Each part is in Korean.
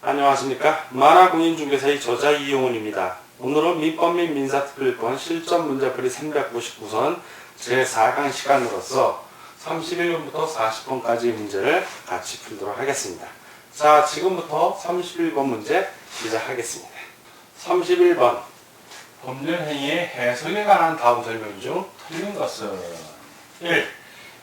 안녕하십니까. 만화 공인중개사의 저자 이용훈입니다. 오늘은 민법 및 민사특별권 실전 문제풀이 399선 제4강 시간으로서 31번부터 40번까지 문제를 같이 풀도록 하겠습니다. 자, 지금부터 31번 문제 시작하겠습니다. 31번. 법률 행위의 해석에 관한 다음 설명 중 틀린 것은 1.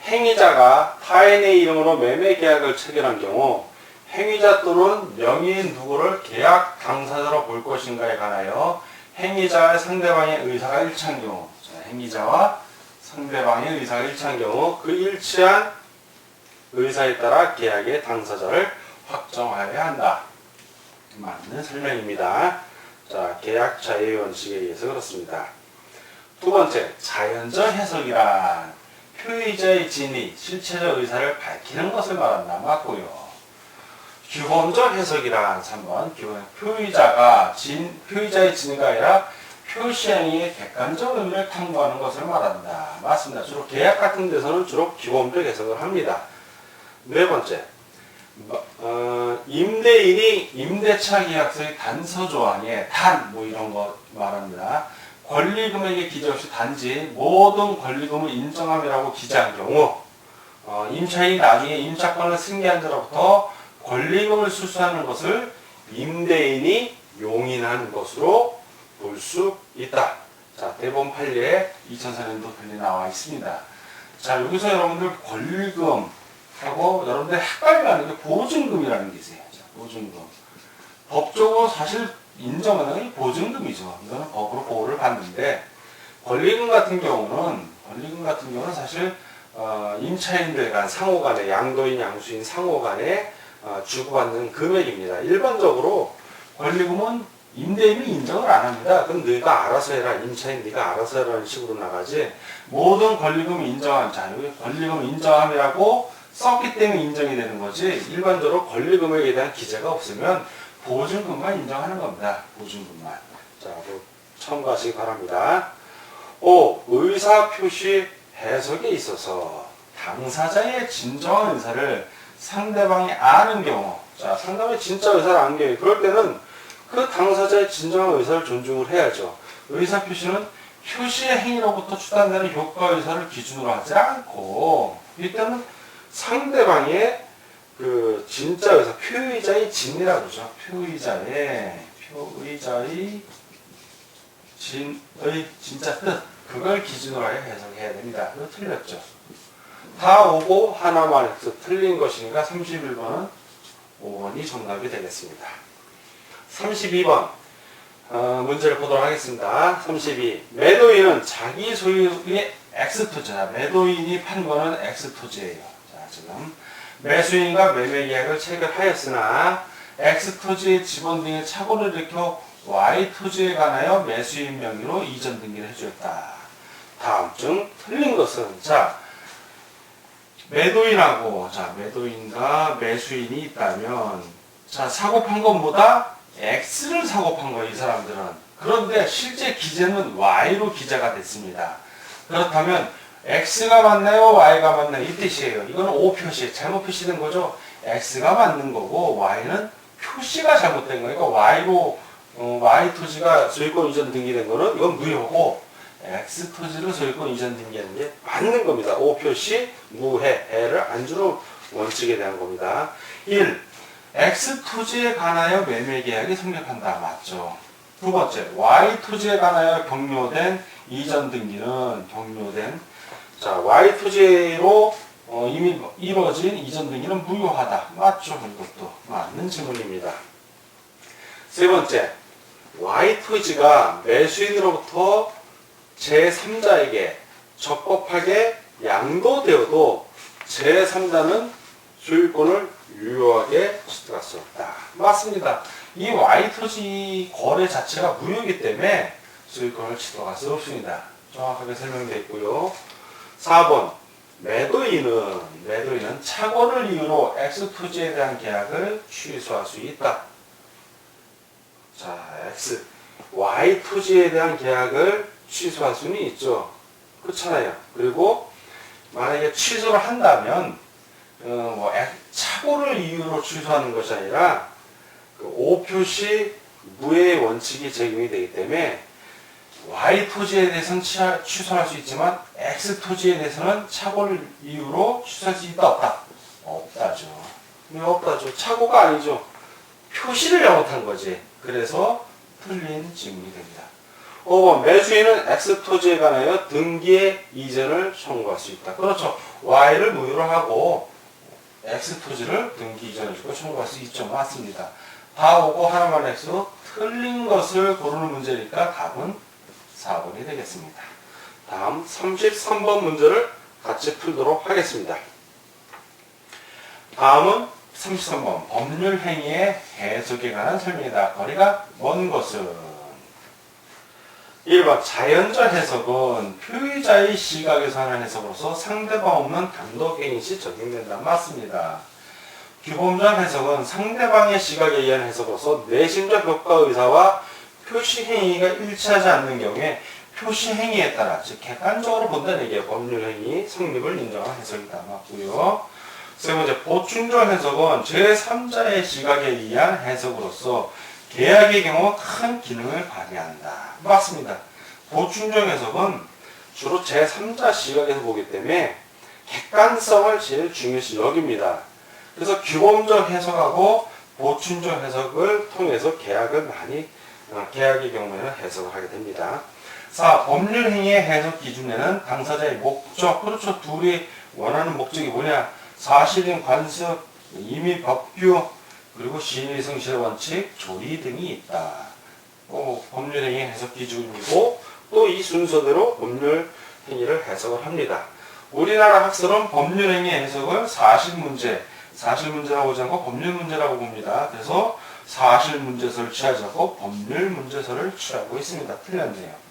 행위자가 타인의 이름으로 매매 계약을 체결한 경우 행위자 또는 명의인 누구를 계약 당사자로 볼 것인가에 관하여 행위자와 상대방의 의사가 일치한 경우 자, 행위자와 상대방의 의사가 일치한 경우 그 일치한 의사에 따라 계약의 당사자를 확정하여야 한다. 맞는 설명입니다. 자, 계약 자유 원칙에 의해서 그렇습니다. 두 번째, 자연적 해석이란 표의자의 진위, 실체적 의사를 밝히는 것을 말한다. 맞고요. 규범적 해석이란 3번 기본 표의자가 진 표의자의 진위가 아니라 표시행위의 객관적 의미를 탐구하는 것을 말한다. 맞습니다. 주로 계약 같은 데서는 주로 기본적 해석을 합니다. 네 번째 어, 임대인이 임대차 계약서의 단서 조항에 단 뭐 이런 거 말합니다. 권리금액에 기재 없이 단지 모든 권리금을 인정함이라고 기재한 경우 어, 임차인이 나중에 임차권을 승계한 자로부터 권리금을 수수하는 것을 임대인이 용인한 것으로 볼 수 있다. 자, 대법원 판례에 2004년도 판례 나와 있습니다. 자, 여기서 여러분들 권리금 하고 여러분들 헷갈려하는 게 보증금이라는 게 있어요. 자, 보증금. 법적으로 사실 인정하는 게 보증금이죠. 이거는 법으로 보호를 받는데 권리금 같은 경우는 권리금 같은 경우는 사실 어, 임차인들 간 상호 간에 양도인 양수인 상호 간에 어, 주고받는 금액입니다. 일반적으로 권리금은 임대인이 인정을 안 합니다. 그럼 네가 알아서 해라. 임차인 네가 알아서 해라는 식으로 나가지. 모든 권리금 인정한 자, 권리금 인정함이라고 썼기 때문에 인정이 되는 거지. 일반적으로 권리금액에 대한 기재가 없으면 보증금만 인정하는 겁니다. 보증금만. 자, 그 참고하시기 바랍니다. 5. 의사 표시 해석에 있어서 당사자의 진정한 의사를 상대방이 아는 경우, 자, 상대방이 진짜 의사를 아는 경우, 그럴 때는 그 당사자의 진정한 의사를 존중을 해야죠. 의사 표시는 표시의 행위로부터 추단되는 효과 의사를 기준으로 하지 않고, 이때는 상대방의 그 진짜 의사, 표의자의 진이라고 그러죠. 표의자의, 표의자의 진의 진짜 뜻, 그걸 기준으로 하여 해석해야 됩니다. 그거 틀렸죠. 다 오고 하나만 해서 틀린 것이니까 31번은 5번이 정답이 되겠습니다. 32번 어, 문제를 보도록 하겠습니다. 32. 매도인은 자기 소유의 X토지다. 매도인이 판 거는 X토지예요. 자, 지금 매수인과 매매 계약을 체결하였으나 X토지의 지번 등의 착오를 일으켜 Y토지에 관하여 매수인 명의로 이전 등기를 해주었다. 다음 중 틀린 것은 자 매도인하고 자 매도인과 매수인이 있다면 자 사고 판 것보다 X를 사고 판 거예요 이 사람들은 그런데 실제 기재는 Y로 기재가 됐습니다 그렇다면 X가 맞나요 Y가 맞나요 이 뜻이에요 이거는 O 표시 잘못 표시된 거죠 X가 맞는 거고 Y는 표시가 잘못된 거니까 Y로 어, Y 토지가 소유권 이전 등기된 거는 이건 무효고 X 토지로 소유권 이전 등기하는 게 맞는 겁니다. O 표시 무해 해를 안주로 원칙에 대한 겁니다. 1. X 토지에 관하여 매매 계약이 성립한다. 맞죠. 두 번째, Y 토지에 관하여 경료된 이전 등기는 경료된 자 Y 토지로 어, 이미 이루어진 이전 등기는 무효하다. 맞죠. 이것도 맞는 질문입니다. 세 번째, Y 토지가 매수인으로부터 제3자에게 적법하게 양도되어도 제3자는 소유권을 유효하게 취득할 수 없다. 맞습니다. 이 Y 토지 거래 자체가 무효이기 때문에 소유권을 취득할 수 없습니다. 정확하게 설명되어 있고요. 4번 매도인은 매도인은 착오를 이유로 X 토지에 대한 계약을 취소할 수 있다. 자, X Y 토지에 대한 계약을 취소할 수는 있죠. 그렇잖아요. 그리고 만약에 취소를 한다면 어, 뭐차 착오를 이유로 취소하는 것이 아니라 그 O 표시 무의 원칙이 적용이 되기 때문에 Y 토지에 대해서는 취소할 수 있지만 X 토지에 대해서는 착오를 이유로 취소할 수 있다 없다? 없다죠. 왜 없다죠? 착오가 아니죠. 표시를 잘못한 거지. 그래서 틀린 질문이 됩니다. 5번 매수인은 X 토지에 관하여 등기의 이전을 청구할 수 있다. 그렇죠. Y를 무효로 하고 X 토지를 등기 이전해주고 청구할 수 있죠. 맞습니다. 다 오고 하나만 X 틀린 것을 고르는 문제니까 답은 4번이 되겠습니다. 다음 33번 문제를 같이 풀도록 하겠습니다. 다음은 33번 법률 행위의 해석에 관한 설명이다. 거리가 먼 것은 1번 자연적 해석은 표의자의 시각에서 하는 해석으로서 상대방 없는 단독행위 시 적용된다. 맞습니다. 규범적 해석은 상대방의 시각에 의한 해석으로서 내심적 효과 의사와 표시 행위가 일치하지 않는 경우에 표시 행위에 따라 즉 객관적으로 본다는 얘기예요. 법률 행위 성립을 인정한 해석이다. 맞고요. 세 번째 보충적 해석은 제3자의 시각에 의한 해석으로서 계약의 경우 큰 기능을 발휘한다. 맞습니다. 보충적 해석은 주로 제3자 시각에서 보기 때문에 객관성을 제일 중요시 여깁니다. 그래서 규범적 해석하고 보충적 해석을 통해서 계약을 많이 어, 계약의 경우에는 해석을 하게 됩니다. 4. 법률 행위의 해석 기준에는 당사자의 목적, 그렇죠. 둘이 원하는 목적이 뭐냐? 사실인 관습, 임의 법규, 그리고 시인의 성실의 원칙, 조리 등이 있다. 어, 법률 행위 해석 기준이고 또 이 순서대로 법률 행위를 해석을 합니다. 우리나라 학설은 법률 행위 해석을 사실 문제, 사실 문제라고 하지 않고 법률 문제라고 봅니다. 그래서 사실 문제서를 취하지 않고 법률 문제서를 취하고 있습니다. 틀렸네요.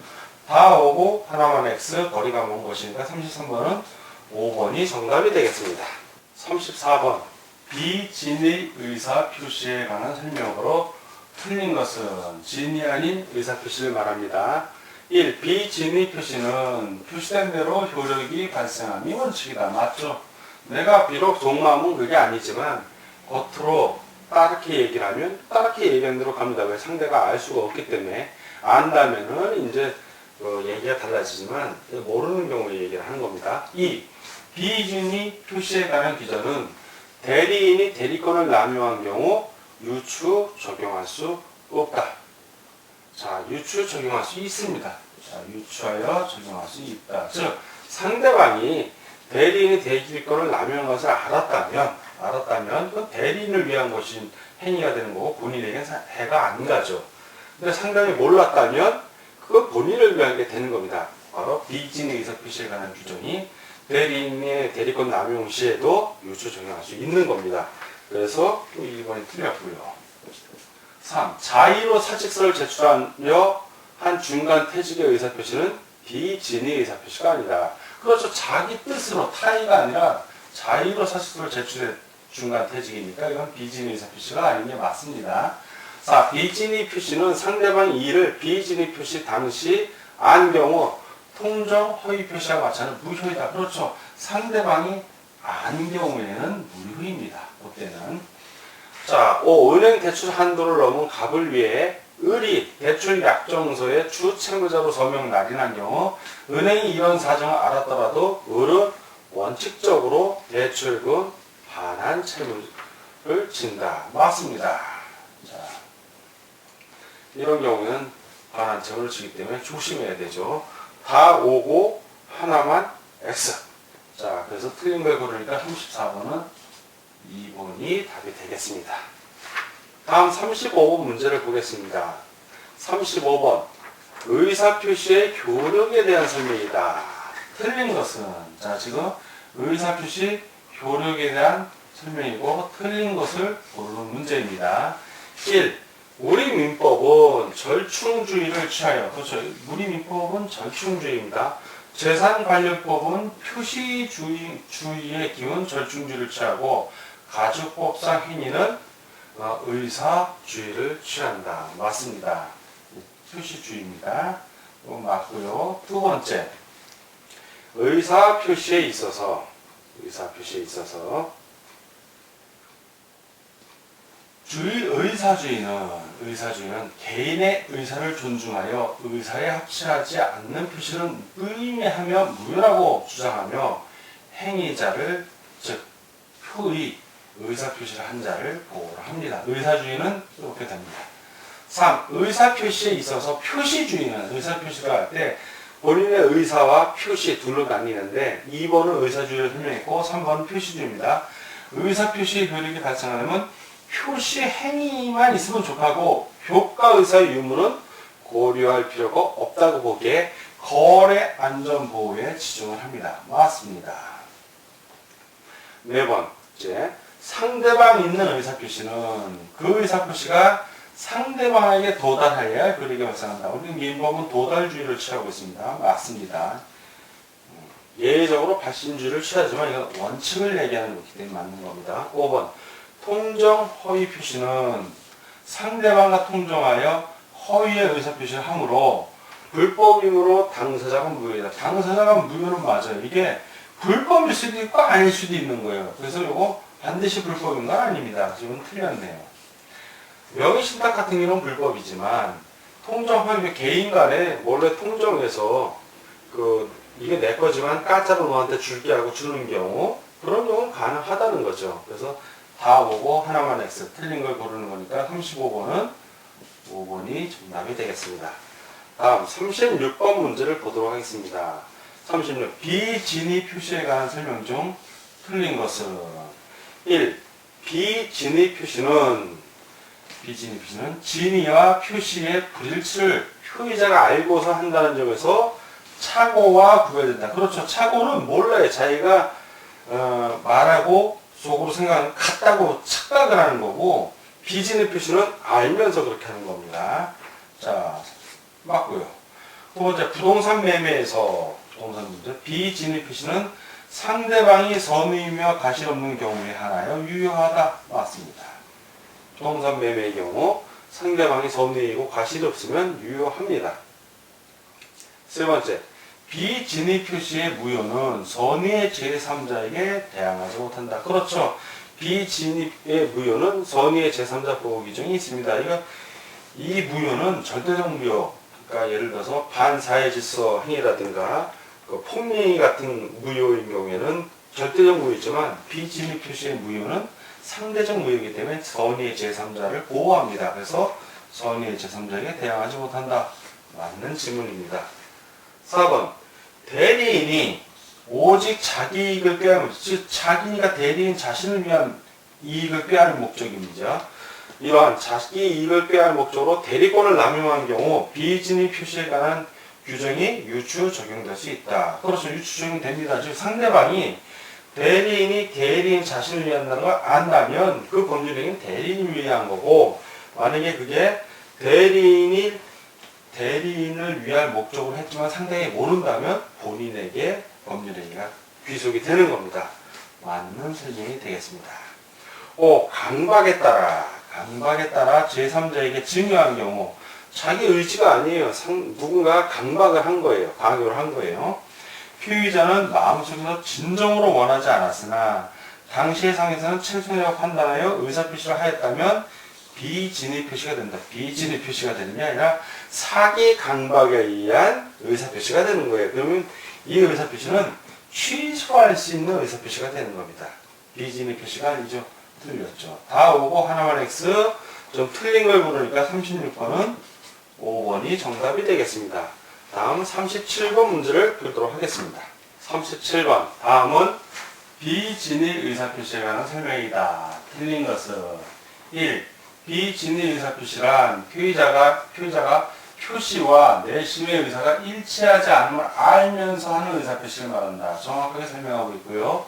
다 오고 하나만 X 거리가 먼 것이니까 33번은 5번이 정답이 되겠습니다. 34번 비진의 의사 표시에 관한 설명으로 틀린 것은 진이 아닌 의사 표시를 말합니다. 1. 비진의 표시는 표시된 대로 효력이 발생함이 원칙이다. 맞죠? 내가 비록 속마음은 그게 아니지만 겉으로 따르게 얘기를 하면 따르게 얘기하는 대로 갑니다. 왜 상대가 알 수가 없기 때문에 안다면은 이제 어, 얘기가 달라지지만 모르는 경우에 얘기를 하는 겁니다. 2. 비준이 표시에 관한 기전은 대리인이 대리권을 남용한 경우 유추 적용할 수 없다. 자, 유추 적용할 수 있습니다. 자, 유추하여 적용할 수 있다. 즉, 상대방이 대리인이 대리권을 남용한 것을 알았다면, 알았다면, 그 대리인을 위한 것인 행위가 되는 거고, 본인에게는 사- 해가 안 가죠. 근데 상대방이 몰랐다면, 그거 본인을 위한 게 되는 겁니다. 바로 비진의 의사 표시에 관한 규정이 대리인의 대리권 남용 시에도 유추 적용할 수 있는 겁니다. 그래서 또 1번이 틀렸고요. 3. 자의로 사직서를 제출하며 한 중간 퇴직의 의사표시는 비진의 의사표시가 아니다. 그렇죠. 자기 뜻으로 타의가 아니라 자의로 사직서를 제출해 중간 퇴직이니까 이건 비진의 의사표시가 아닌 게 맞습니다. 4. 비진의 표시는 상대방 이의를 비진의 표시 당시 안 경우 통정 허위 표시와 마찬가지로 무효이다. 그렇죠. 상대방이 안 경우에는 무효입니다. 그때는. 자, 5. 은행 대출 한도를 넘은 갑을 위해 을이 대출 약정서에 주 채무자로 서명 날인한 경우 은행이 이런 사정을 알았더라도 을은 원칙적으로 대출금 반환 채무를 진다. 맞습니다. 자, 이런 경우는 반환 채무를 지기 때문에 조심해야 되죠. 다 오고 하나만 X. 자, 그래서 틀린 걸 고르니까 34번은 2번이 답이 되겠습니다. 다음 35번 문제를 보겠습니다. 35번 의사표시의 효력에 대한 설명이다. 틀린 것은 자 지금 의사표시 효력에 대한 설명이고 틀린 것을 고르는 문제입니다. 1. 우리 민법은 절충주의를 취하여 그렇죠. 우리 민법은 절충주의입니다. 재산관련법은 표시주의 주의의 기운 절충주의를 취하고 가주법상 행위는 어, 의사주의를 취한다. 맞습니다. 표시주의입니다. 이거 맞고요. 두 번째, 의사 표시에 있어서 의사 표시에 있어서 주의 의사주의는 의사주의는 개인의 의사를 존중하여 의사에 합치하지 않는 표시는 무의미하며 무효라고 주장하며 행위자를 즉 표의 의사 표시를 한 자를 보호를 합니다. 의사주의는 이렇게 됩니다. 3. 의사 표시에 있어서 표시주의는 의사 표시가 할 때 본인의 의사와 표시 둘로 나뉘는데 2번은 의사주의를 설명했고 3번은 표시주의입니다. 의사 표시의 효력이 발생하려면 표시 행위만 있으면 족하고 효과 의사의 유무는 고려할 필요가 없다고 보기에 거래 안전 보호에 지정을 합니다. 맞습니다. 네 번째 상대방 있는 의사 표시는 그 의사 표시가 상대방에게 도달하여야 효력이 발생한다. 우리는 민법은 도달주의를 취하고 있습니다. 맞습니다. 예외적으로 발신주의를 취하지만 이건 원칙을 얘기하는 거기 때문에 맞는 겁니다. 5번 통정 허위 표시는 상대방과 통정하여 허위의 의사 표시를 함으로 불법임으로 당사자가 무효이다. 당사자가 무효는 맞아요. 이게 불법일 수도 있고 아닐 수도 있는 거예요. 그래서 이거 반드시 불법인 건 아닙니다. 지금 틀렸네요. 명의신탁 같은 경우는 불법이지만 통정 허위 개인 간에 몰래 통정해서 그 이게 내 거지만 까짜로 너한테 줄게 하고 주는 경우 그런 경우는 가능하다는 거죠. 그래서 다 오고 하나만 X 틀린 걸 고르는 거니까 35번은 5번이 정답이 되겠습니다. 다음 36번 문제를 보도록 하겠습니다. 36 비진위 표시에 관한 설명 중 틀린 것은 1. 비진위 표시는 비진위 표시는 진위와 표시의 불일치를 표의자가 알고서 한다는 점에서 착오와 구별된다. 그렇죠. 착오는 몰라요. 자기가 어, 말하고 속으로 생각하는 같다고 착각을 하는 거고 비진의 표시는 알면서 그렇게 하는 겁니다. 자, 맞고요. 두 번째 부동산 매매에서 부동산 문제 비진의 표시는 상대방이 선의이며 가시 없는 경우에 하나요 유효하다 맞습니다. 부동산 매매의 경우 상대방이 선의이고 가실이 없으면 유효합니다. 세 번째, 비진위 표시의 무효는 선의의 제3자에게 대항하지 못한다. 그렇죠. 비진위의 무효는 선의의 제3자 보호 규정이 있습니다. 이거 이 무효는 절대적 무효. 그러니까 예를 들어서 반사회 질서 행위라든가 그 폭리 같은 무효인 경우에는 절대적 무효이지만 비진위 표시의 무효는 상대적 무효이기 때문에 선의의 제3자를 보호합니다. 그래서 선의의 제3자에게 대항하지 못한다. 맞는 질문입니다. 4번 대리인이 오직 자기 이익을 꾀하는 즉 자기가 대리인 자신을 위한 이익을 꾀하는 목적입니다. 이러한 자기 이익을 꾀할 목적으로 대리권을 남용한 경우 비진위 표시에 관한 규정이 유추 적용될 수 있다. 그렇죠. 유추 적용됩니다. 즉 상대방이 대리인이 대리인 자신을 위한다는 걸 안다면 그 법률행위는 대리인을 위한 거고 만약에 그게 대리인이 대리인을 위할 목적으로 했지만 상대방이 모른다면 본인에게 법률행위가 귀속이 되는 겁니다. 맞는 설명이 되겠습니다. 5. 강박에 따라 강박에 따라 제3자에게 증여한 경우 자기 의지가 아니에요. 상, 누군가 강박을 한 거예요. 강요를 한 거예요. 피의자는 마음속에서 진정으로 원하지 않았으나 당시의 상에서는 최선이라고 판단하여 의사표시를 하였다면 비진위 표시가 된다. 비진위 표시가 되는 게 아니라 사기 강박에 의한 의사 표시가 되는 거예요. 그러면 이 의사 표시는 취소할 수 있는 의사 표시가 되는 겁니다. 비진위 표시가 아니죠. 틀렸죠. 다 오고 하나만 X 좀 틀린 걸 고르니까 36번은 5번이 정답이 되겠습니다. 다음 37번 문제를 풀도록 하겠습니다. 37번 다음은 비진위 의사표시에 관한 설명이다. 틀린 것은 1. 비진위 의사표시란 피의자가 피의자가 표시와 내심의 의사가 일치하지 않음을 알면서 하는 의사표시를 말한다. 정확하게 설명하고 있고요.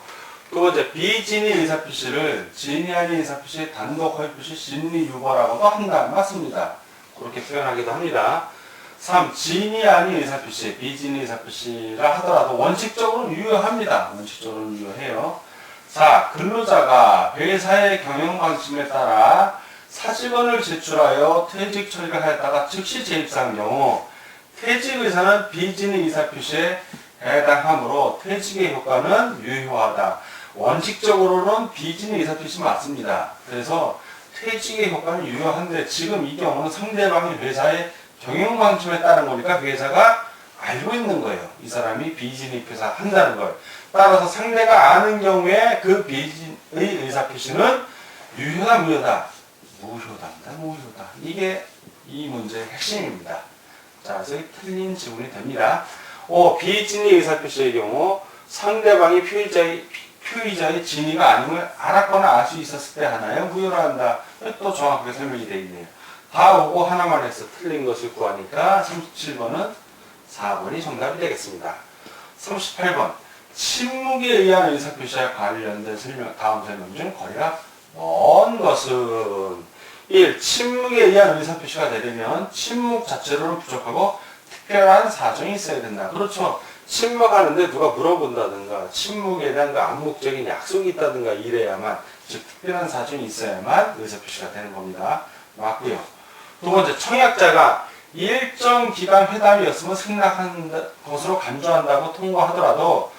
두 번째, 비진위 의사표시를 진위 아닌 의사표시, 단독 허위표시, 진리 유보라고도 한다. 맞습니다. 그렇게 표현하기도 합니다. 3. 진위 아닌 의사표시, 비진위 의사표시라 하더라도 원칙적으로는 유효합니다. 원칙적으로는 유효해요. 4. 근로자가 회사의 경영 방침에 따라 사직원을 제출하여 퇴직 처리를 하였다가 즉시 재입사한 경우 퇴직 의사는 비진위 의사 표시에 해당하므로 퇴직의 효과는 유효하다. 원칙적으로는 비진위 의사 표시 맞습니다. 그래서 퇴직의 효과는 유효한데 지금 이 경우는 상대방의 회사의 경영 방침에 따른 거니까 그 회사가 알고 있는 거예요. 이 사람이 비진입 회사 한다는 걸. 따라서 상대가 아는 경우에 그 비진의 의사 표시는 유효다 무효다? 무효다입니다. 무효다. 이게 이 문제의 핵심입니다. 자, 그래서 틀린 지문이 됩니다. 오, 비진의 의사표시의 경우 상대방이 피의자의 피의자의 진위가 아님을 알았거나 알 수 있었을 때 하나요? 무효로 한다. 또 정확하게 설명이 되어 있네요. 다 오고 하나만 해서 틀린 것을 구하니까 37번은 4번이 정답이 되겠습니다. 38번. 침묵에 의한 의사표시와 관련된 설명, 다음 설명 중 거리가 먼 것은 1. 침묵에 의한 의사표시가 되려면 침묵 자체로는 부족하고 특별한 사정이 있어야 된다. 그렇죠. 침묵하는데 누가 물어본다든가 침묵에 대한 그 암묵적인 약속이 있다든가 이래야만 즉 특별한 사정이 있어야만 의사표시가 되는 겁니다. 맞고요. 두 번째 청약자가 일정 기간 회담이었으면 승낙한 것으로 간주한다고 통보하더라도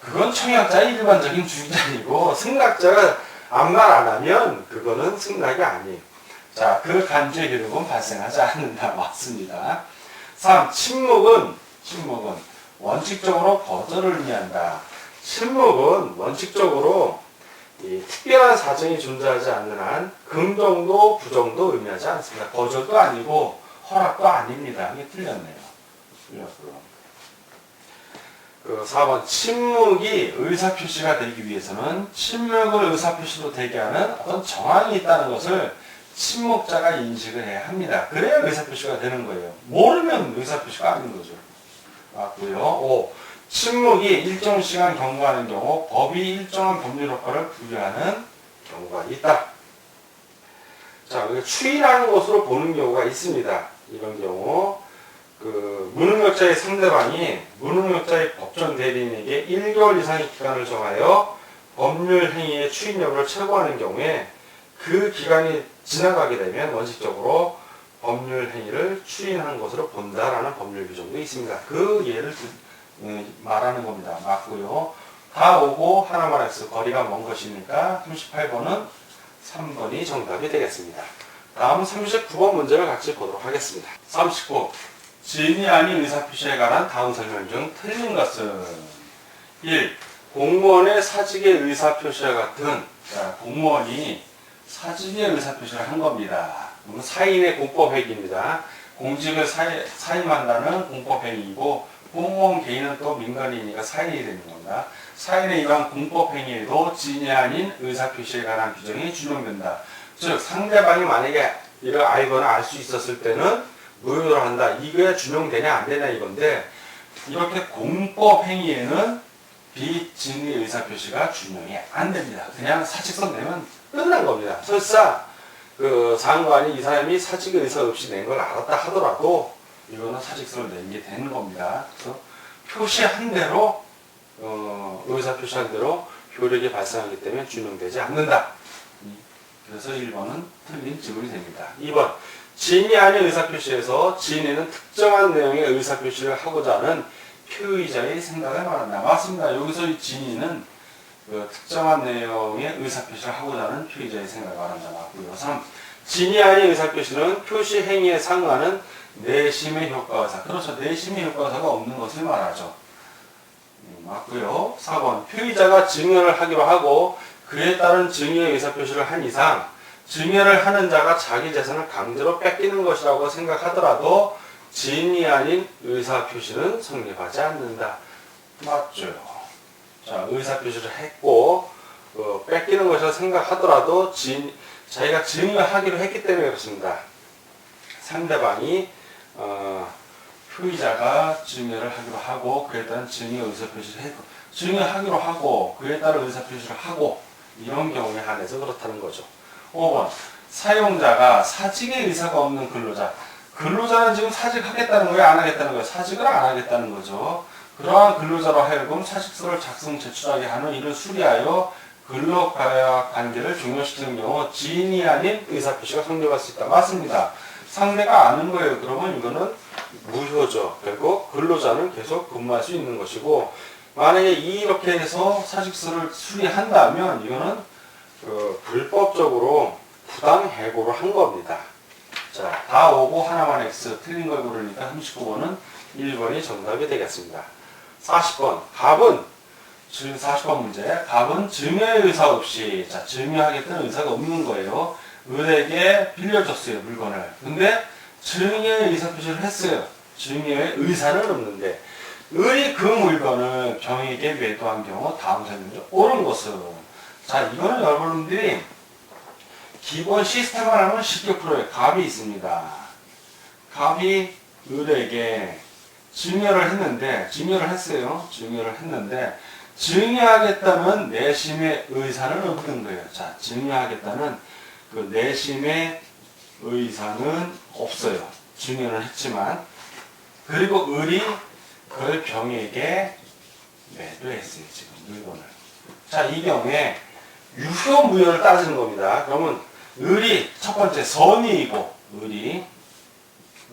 그건 청약자의 일반적인 주의자이고 승낙자가 아무 말 안 하면 그거는 승낙이 아니에요. 자, 그 간주의 기록은 발생하지 않는다. 맞습니다. 3. 침묵은 침묵은 원칙적으로 거절을 의미한다. 침묵은 원칙적으로 이 특별한 사정이 존재하지 않는 한 긍정도 부정도 의미하지 않습니다. 거절도 아니고 허락도 아닙니다. 이게 틀렸네요. 틀렸고요. 그 4번 침묵이 의사표시가 되기 위해서는 침묵을 의사표시로 되게 하는 어떤 정황이 있다는 것을 침묵자가 인식을 해야 합니다. 그래야 의사표시가 되는 거예요. 모르면 의사표시가 아닌 거죠. 맞고요. 5. 침묵이 일정 시간 경과하는 경우 법이 일정한 법률 효과를 부여하는 경우가 있다. 자, 추이라는 것으로 보는 경우가 있습니다. 이런 경우 그 무능력자의 상대방이 무능력자의 법정 대리인에게 1개월 이상의 기간을 정하여 법률 행위의 추인 여부를 체고하는 경우에 그 기간이 지나가게 되면 원칙적으로 법률 행위를 추인한 것으로 본다라는 법률 규정도 있습니다. 그 예를 들- 음, 말하는 겁니다. 맞고요. 다 오고 하나만 해서 거리가 먼 것이니까 38번은 3번이 정답이 되겠습니다. 다음은 39번 문제를 같이 보도록 하겠습니다. 39. 지인이 아닌 의사표시에 관한 다음 설명 중 틀린 것은 1. 공무원의 사직의 의사표시와 같은 자, 공무원이 사직의 의사표시를 한 겁니다. 사인의 공법행위입니다. 공직을 사임, 사임한다는 공법행위이고 공무원 개인은 또 민간인이니까 사인이 되는 겁니다. 사인에 의한 공법행위에도 지인이 아닌 의사표시에 관한 규정이 준용된다. 즉 상대방이 만약에 이를 알거나 알 수 있었을 때는 무효로 한다. 이거에 준용되냐 안 되냐 이건데 이렇게 공법 행위에는 비진의 의사 표시가 준용이 안 됩니다. 그냥 사직서 내면 끝난 겁니다. 설사 그 상관이 이 사람이 사직 의사 없이 낸 걸 알았다 하더라도 이거는 사직서를 낸게 되는 겁니다. 그래서 표시한 대로 어, 의사 표시한 대로 효력이 발생하기 때문에 준용되지 않는다. 그래서 1번은 틀린 지문이 됩니다. 2번 지인이 아닌 의사표시에서 지인에는 특정한 내용의 의사표시를 하고자 하는 표의자의 생각을 말한다. 맞습니다. 여기서 이 지인은 그 특정한 내용의 의사표시를 하고자 하는 표의자의 생각을 말한다. 맞고요. 3. 지인이 아닌 의사표시는 표시 행위에 상응하는 내심의 효과의사. 그렇죠. 내심의 효과의사가 없는 것을 말하죠. 음, 맞고요. 4번 표의자가 증언을 하기로 하고 그에 따른 증의의 의사표시를 한 이상 증여를 하는 자가 자기 재산을 강제로 뺏기는 것이라고 생각하더라도 지인이 아닌 의사 표시는 성립하지 않는다. 맞죠. 자, 의사 표시를 했고 어, 뺏기는 것이라 생각하더라도 지인, 자기가 증여하기로 했기 때문에 그렇습니다. 상대방이 어, 표의자가 증여를 하기로 하고 그에 따른 증여 의사 표시를 했고 증여하기로 하고 그에 따른 의사 표시를 하고 이런 경우에 한해서 그렇다는 거죠. 5번 사용자가 사직의 의사가 없는 근로자. 근로자는 지금 사직하겠다는 거예요? 안 하겠다는 거예요? 사직을 안 하겠다는 거죠. 그러한 근로자로 하여금 사직서를 작성 제출하게 하는 이를 수리하여 근로가약 관계를 종료시키는 경우 지인이 아닌 의사표시가 성립할 수 있다. 맞습니다. 상대가 아는 거예요. 그러면 이거는 무효죠. 결국 근로자는 계속 근무할 수 있는 것이고 만약에 이렇게 해서 사직서를 수리한다면 이거는 그 불법적으로 부당 해고를 한 겁니다. 자, 다 오고 하나만 X 틀린 걸 고르니까 39번은 1번이 정답이 되겠습니다. 40번 갑은 지금 40번 문제 갑은 증여의 의사 없이 자 증여하겠다는 의사가 없는 거예요. 을에게 빌려줬어요 물건을. 근데 증여의 의사 표시를 했어요. 증여의 의사는 없는데 을이 그 물건을 병에게 매도한 경우 다음 설명죠. 옳은 것은 자 이거는 여러분들이 기본 시스템을 하면 쉽게 풀어요. 갑이 있습니다. 갑이 을에게 증여를 했는데 증여를 했어요. 증여를 했는데 증여하겠다는 내심의 의사는 없는 거예요. 자, 증여하겠다는 그 내심의 의사는 없어요. 증여는 했지만 그리고 을이 그걸 병에게 매도했어요. 지금 물건을. 자, 이 경우에 유효무효를 따지는 겁니다. 그러면 을이 첫 번째 선의이고 을이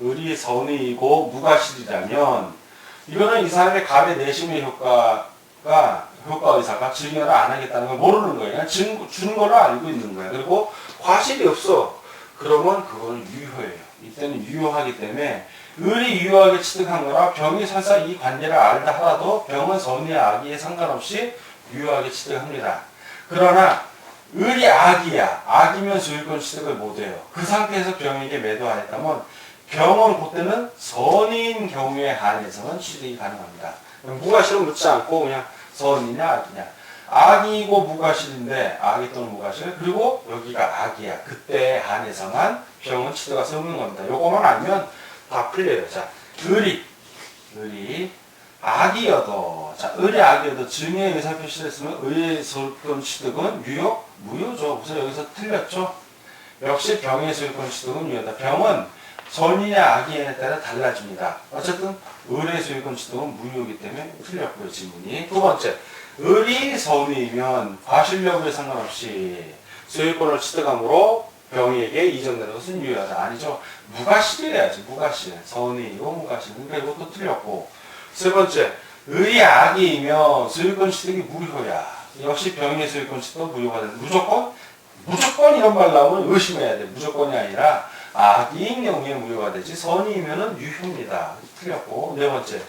을이 선의이고 무과실이라면 이거는 이 사람의 갑의 내심의 효과가 효과 의사가 증여를 안 하겠다는 걸 모르는 거예요. 그냥 준, 주는 걸로 알고 있는 거예요. 그리고 과실이 없어. 그러면 그거는 유효예요. 이때는 유효하기 때문에 을이 유효하게 취득한 거라 병이 설사 이 관계를 알다 하더라도 병은 선의 악의에 상관없이 유효하게 취득합니다. 그러나 을이 악이야. 악이면 소유권 취득을 못해요. 그 상태에서 병에게 매도하였다면 병은 그때는 선인 경우에 한해서는 취득이 가능합니다. 무과실은 묻지 않고 그냥 선이냐 악이냐. 악이고 무과실인데 악이 또는 무과실 그리고 여기가 악이야. 그때에 한해서만 병은 취득가 세우는 겁니다. 요거만 알면 다 풀려요. 자, 을이 을이 악이어도 자 을이 악이어도 증의 의사 표시를 했으면 의의 소유권 취득은 유효 무효죠. 그래서 여기서 틀렸죠. 역시 병의 소유권 취득은 유효다. 병은 선이냐 악이냐에 따라 달라집니다. 어쨌든 을의 소유권 취득은 무효이기 때문에 틀렸고요 질문이. 두 번째 을이 선이면 과실 여부에 상관없이 소유권을 취득함으로 병에게 이전되는 것은 유효하다. 아니죠. 무과실이래야지 무과실. 선이고 무과실. 그러니까 이것도 틀렸고 세 번째 악이면 소유권 취득이 무효야. 역시 병의 소유권 취득은 무효가 된다. 무조건 무조건 이런 말 나오면 의심해야 돼. 무조건이 아니라 악인 경우에 무효가 되지 선이면은 유효입니다. 틀렸고 네 번째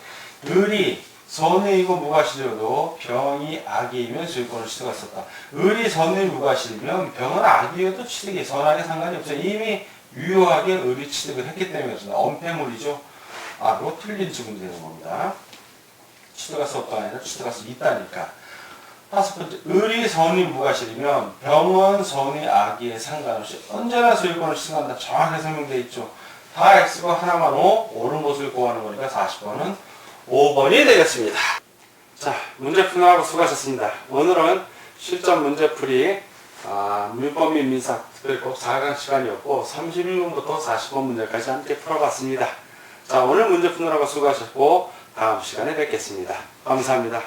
을이 선의이고 무과실이어도 병이 악이면 소유권을 취득했었다. 을이 선의 무과실이면 병은 악이어도 취득이 선하게 상관이 없어요. 이미 유효하게 을이 취득을 했기 때문에 그렇습니다. 엄폐물이죠. 아, 그거 틀린 지금 되는 겁니다. 수 없다 아니라 수 있다니까. 다섯 번째, 을이 선이 무과실이면 병은 선이 악의에 상관없이 언제나 소유권을 취득한다. 정확하게 설명되어 있죠. 다 X가 하나만 O, 옳은 것을 구하는 거니까 40번은 5번이 되겠습니다. 자, 문제 푸느라고 수고하셨습니다. 오늘은 실전 문제풀이 아, 민법 및 민사 특별법 4강 시간이었고 31분부터 40번 문제까지 함께 풀어봤습니다. 자, 오늘 문제 푸느라고 수고하셨고 다음 시간에 뵙겠습니다. 감사합니다.